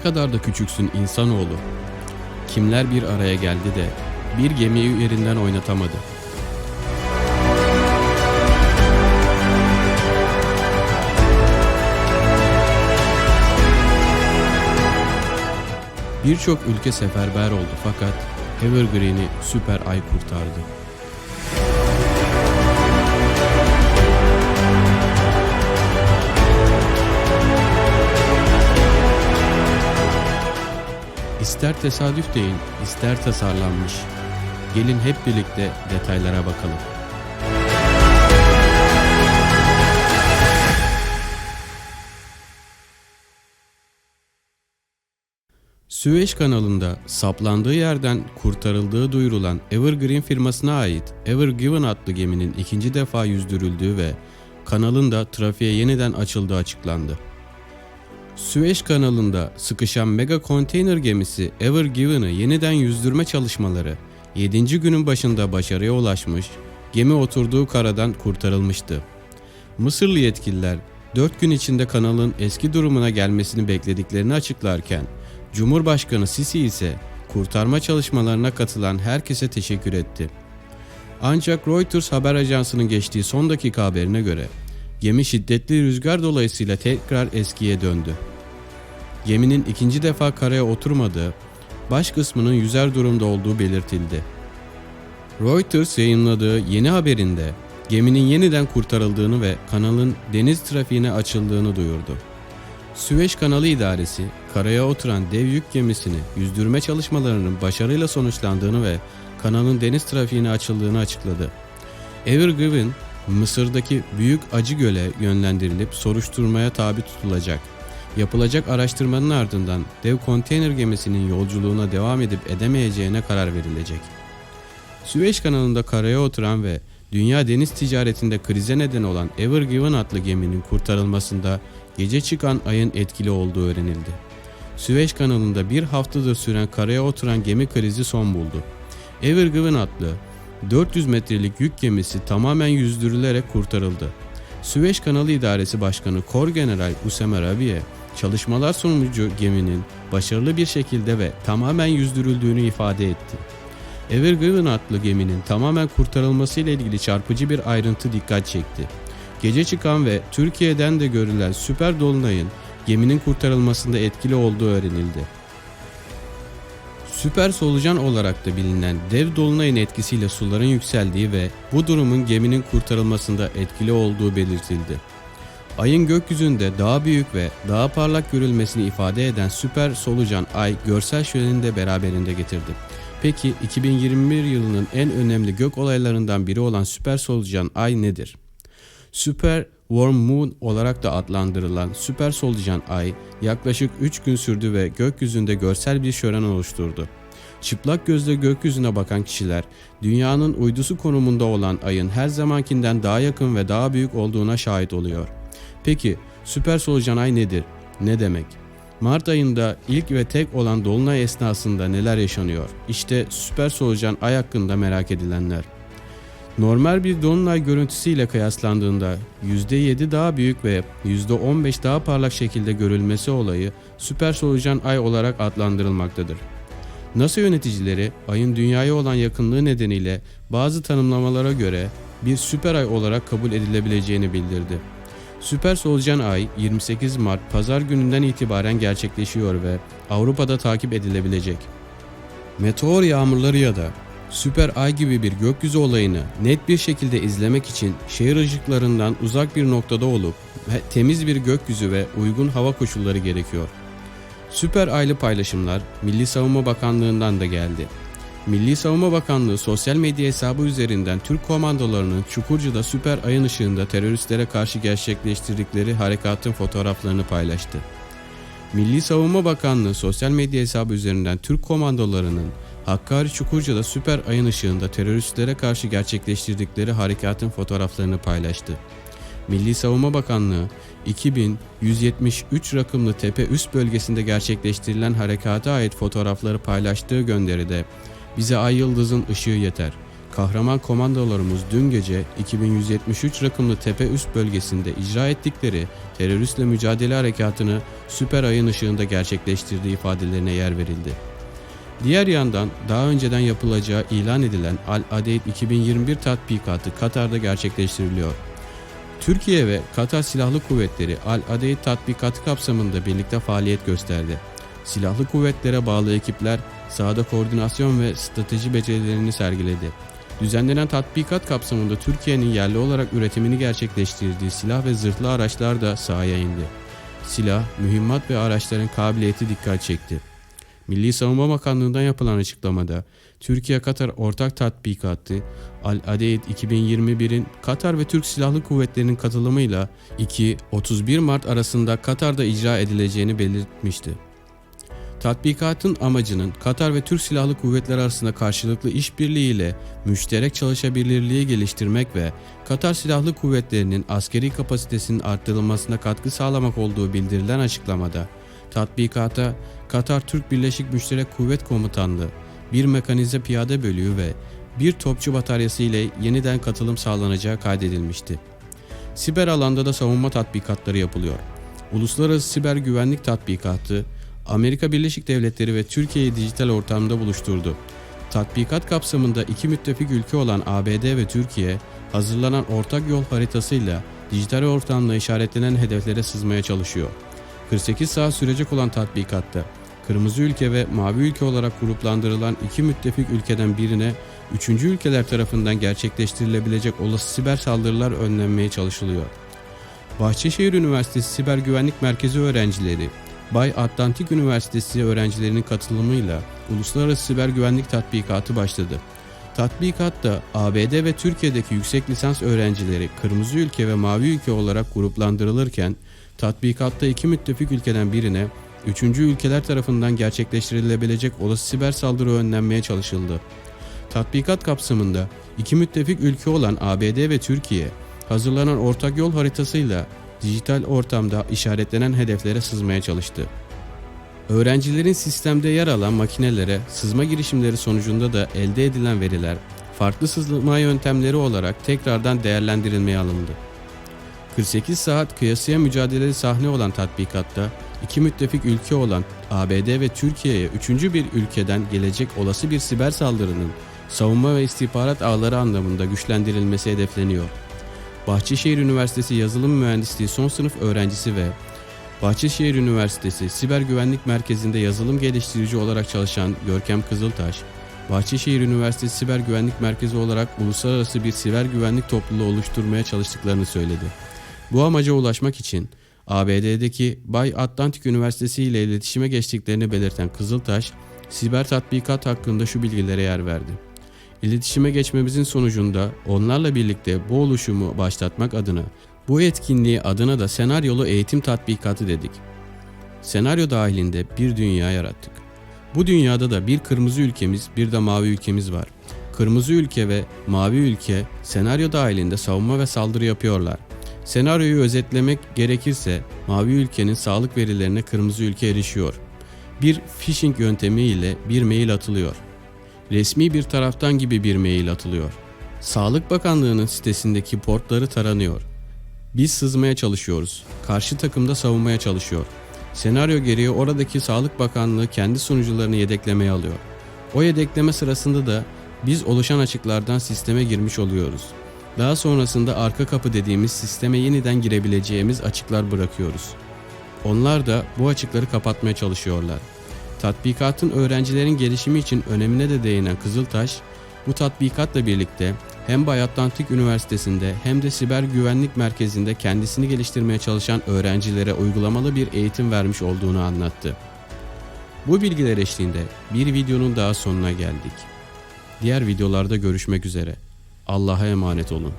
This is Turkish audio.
Ne kadar da küçüksün insanoğlu. Kimler bir araya geldi de bir gemiyi yerinden oynatamadı. Birçok ülke seferber oldu fakat Evergreen'i Süper Ay kurtardı. İster tesadüf deyin, ister tasarlanmış. Gelin hep birlikte detaylara bakalım. Süveyş kanalında saplandığı yerden kurtarıldığı duyurulan Evergreen firmasına ait Ever Given adlı geminin ikinci defa yüzdürüldüğü ve kanalın da trafiğe yeniden açıldığı açıklandı. Süveyş kanalında sıkışan mega konteyner gemisi Ever Given'ı yeniden yüzdürme çalışmaları 7. günün başında başarıya ulaşmış, gemi oturduğu karadan kurtarılmıştı. Mısırlı yetkililer 4 gün içinde kanalın eski durumuna gelmesini beklediklerini açıklarken, Cumhurbaşkanı Sisi ise kurtarma çalışmalarına katılan herkese teşekkür etti. Ancak Reuters haber ajansının geçtiği son dakika haberine göre gemi şiddetli rüzgar dolayısıyla tekrar eskiye döndü. Geminin ikinci defa karaya oturmadığı, baş kısmının yüzer durumda olduğu belirtildi. Reuters yayınladığı yeni haberinde geminin yeniden kurtarıldığını ve kanalın deniz trafiğine açıldığını duyurdu. Süveyş Kanalı İdaresi, karaya oturan dev yük gemisini yüzdürme çalışmalarının başarıyla sonuçlandığını ve kanalın deniz trafiğine açıldığını açıkladı. Evergreen, Mısır'daki Büyük Acı Göl'e yönlendirilip soruşturmaya tabi tutulacak. Yapılacak araştırmanın ardından dev konteyner gemisinin yolculuğuna devam edip edemeyeceğine karar verilecek. Süveyş kanalında karaya oturan ve dünya deniz ticaretinde krize neden olan Ever Given adlı geminin kurtarılmasında gece çıkan ayın etkili olduğu öğrenildi. Süveyş kanalında bir haftadır süren karaya oturan gemi krizi son buldu. Ever Given adlı 400 metrelik yük gemisi tamamen yüzdürülerek kurtarıldı. Süveyş Kanalı İdaresi Başkanı Kor General Usame Rabiye, çalışmalar sonucu geminin başarılı bir şekilde ve tamamen yüzdürüldüğünü ifade etti. Evergreen adlı geminin tamamen kurtarılması ile ilgili çarpıcı bir ayrıntı dikkat çekti. Gece çıkan ve Türkiye'den de görülen süper dolunayın geminin kurtarılmasında etkili olduğu öğrenildi. Süper solucan olarak da bilinen dev dolunayın etkisiyle suların yükseldiği ve bu durumun geminin kurtarılmasında etkili olduğu belirtildi. Ayın gökyüzünde daha büyük ve daha parlak görülmesini ifade eden süper solucan ay görsel şölenini de beraberinde getirdi. Peki 2021 yılının en önemli gök olaylarından biri olan süper solucan ay nedir? Süper Warm Moon olarak da adlandırılan süper solucan ay yaklaşık 3 gün sürdü ve gökyüzünde görsel bir şölen oluşturdu. Çıplak gözle gökyüzüne bakan kişiler dünyanın uydusu konumunda olan ayın her zamankinden daha yakın ve daha büyük olduğuna şahit oluyor. Peki süper solucan ay nedir? Ne demek? Mart ayında ilk ve tek olan dolunay esnasında neler yaşanıyor? İşte süper solucan ay hakkında merak edilenler. Normal bir dolunay görüntüsüyle kıyaslandığında %7 daha büyük ve %15 daha parlak şekilde görülmesi olayı süper solucan ay olarak adlandırılmaktadır. NASA yöneticileri ayın dünyaya olan yakınlığı nedeniyle bazı tanımlamalara göre bir süper ay olarak kabul edilebileceğini bildirdi. Süper solucan ay 28 Mart pazar gününden itibaren gerçekleşiyor ve Avrupa'da takip edilebilecek. Meteor yağmurları ya da süper ay gibi bir gökyüzü olayını net bir şekilde izlemek için şehir ışıklarından uzak bir noktada olup temiz bir gökyüzü ve uygun hava koşulları gerekiyor. Süper aylı paylaşımlar Milli Savunma Bakanlığı'ndan da geldi. Milli Savunma Bakanlığı sosyal medya hesabı üzerinden Türk komandolarının Çukurca'da süper ayın ışığında teröristlere karşı gerçekleştirdikleri harekatın fotoğraflarını paylaştı. Milli Savunma Bakanlığı sosyal medya hesabı üzerinden Türk komandolarının Hakkari Çukurca'da süper ayın ışığında teröristlere karşı gerçekleştirdikleri harekatın fotoğraflarını paylaştı. Milli Savunma Bakanlığı 2173 rakımlı tepe üst bölgesinde gerçekleştirilen harekata ait fotoğrafları paylaştığı gönderide bize ay yıldızın ışığı yeter. kahraman komandolarımız dün gece 2173 rakımlı tepe üst bölgesinde icra ettikleri teröristle mücadele harekatını süper ayın ışığında gerçekleştirdiği ifadelerine yer verildi. Diğer yandan daha önceden yapılacağı ilan edilen Al-Adeid 2021 tatbikatı Katar'da gerçekleştiriliyor. Türkiye ve Katar Silahlı Kuvvetleri Al-Adeid tatbikatı kapsamında birlikte faaliyet gösterdi. Silahlı kuvvetlere bağlı ekipler sahada koordinasyon ve strateji becerilerini sergiledi. Düzenlenen tatbikat kapsamında Türkiye'nin yerli olarak üretimini gerçekleştirdiği silah ve zırhlı araçlar da sahaya indi. Silah, mühimmat ve araçların kabiliyeti dikkat çekti. Milli Savunma Bakanlığı'ndan yapılan açıklamada Türkiye-Katar ortak tatbikatı Al-Adeid 2021'in Katar ve Türk Silahlı Kuvvetleri'nin katılımıyla 2-31 Mart arasında Katar'da icra edileceğini belirtmişti. Tatbikatın amacının Katar ve Türk Silahlı Kuvvetleri arasında karşılıklı işbirliği ile müşterek çalışabilirliği geliştirmek ve Katar Silahlı Kuvvetleri'nin askeri kapasitesinin arttırılmasına katkı sağlamak olduğu bildirilen açıklamada, tatbikata Katar Türk Birleşik Müşterek Kuvvet Komutanlığı, bir mekanize piyade bölüğü ve bir topçu bataryası ile yeniden katılım sağlanacağı kaydedilmişti. Siber alanda da savunma tatbikatları yapılıyor. Uluslararası Siber Güvenlik Tatbikatı, Amerika Birleşik Devletleri ve Türkiye'yi dijital ortamda buluşturdu. Tatbikat kapsamında iki müttefik ülke olan ABD ve Türkiye, hazırlanan ortak yol haritasıyla dijital ortamda işaretlenen hedeflere sızmaya çalışıyor. 48 saat sürecek olan tatbikatta kırmızı ülke ve mavi ülke olarak gruplandırılan iki müttefik ülkeden birine üçüncü ülkeler tarafından gerçekleştirilebilecek olası siber saldırılar önlenmeye çalışılıyor. Bahçeşehir Üniversitesi Siber Güvenlik Merkezi öğrencileri, Bay Atlantik Üniversitesi öğrencilerinin katılımıyla Uluslararası Siber Güvenlik Tatbikatı başladı. Tatbikatta ABD ve Türkiye'deki yüksek lisans öğrencileri kırmızı ülke ve mavi ülke olarak gruplandırılırken tatbikatta iki müttefik ülkeden birine üçüncü ülkeler tarafından gerçekleştirilebilecek olası siber saldırı önlenmeye çalışıldı. Tatbikat kapsamında iki müttefik ülke olan ABD ve Türkiye hazırlanan ortak yol haritasıyla dijital ortamda işaretlenen hedeflere sızmaya çalıştı. Öğrencilerin sistemde yer alan makinelere sızma girişimleri sonucunda da elde edilen veriler farklı sızma yöntemleri olarak tekrardan değerlendirilmeye alındı. 48 saat kıyasıya mücadeleli sahne olan tatbikatta iki müttefik ülke olan ABD ve Türkiye'ye üçüncü bir ülkeden gelecek olası bir siber saldırının savunma ve istihbarat ağları anlamında güçlendirilmesi hedefleniyor. Bahçeşehir Üniversitesi Yazılım Mühendisliği son sınıf öğrencisi ve Bahçeşehir Üniversitesi Siber Güvenlik Merkezi'nde yazılım geliştirici olarak çalışan Görkem Kızıltaş, Bahçeşehir Üniversitesi Siber Güvenlik Merkezi olarak uluslararası bir siber güvenlik topluluğu oluşturmaya çalıştıklarını söyledi. Bu amaca ulaşmak için ABD'deki Bay Atlantic Üniversitesi ile iletişime geçtiklerini belirten Kızıltaş, siber tatbikat hakkında şu bilgilere yer verdi. İletişime geçmemizin sonucunda onlarla birlikte bu oluşumu başlatmak adına bu etkinliği adına da senaryolu eğitim tatbikatı dedik. Senaryo dahilinde bir dünya yarattık. Bu dünyada da bir kırmızı ülkemiz bir de mavi ülkemiz var. Kırmızı ülke ve mavi ülke senaryo dahilinde savunma ve saldırı yapıyorlar. Senaryoyu özetlemek gerekirse mavi ülkenin sağlık verilerine kırmızı ülke erişiyor. Bir phishing yöntemi ile bir mail atılıyor. Resmi bir taraftan gibi bir mail atılıyor. Sağlık Bakanlığı'nın sitesindeki portları taranıyor. Biz sızmaya çalışıyoruz. Karşı takımda savunmaya çalışıyor. Senaryo gereği oradaki Sağlık Bakanlığı kendi sunucularını yedeklemeye alıyor. O yedekleme sırasında da biz oluşan açıklardan sisteme girmiş oluyoruz. Daha sonrasında arka kapı dediğimiz sisteme yeniden girebileceğimiz açıklar bırakıyoruz. Onlar da bu açıkları kapatmaya çalışıyorlar. Tatbikatın öğrencilerin gelişimi için önemine de değinen Kızıltaş, bu tatbikatla birlikte hem Bay Atlantik Üniversitesi'nde hem de Siber Güvenlik Merkezi'nde kendisini geliştirmeye çalışan öğrencilere uygulamalı bir eğitim vermiş olduğunu anlattı. Bu bilgiler eşliğinde bir videonun daha sonuna geldik. Diğer videolarda görüşmek üzere. Allah'a emanet olun.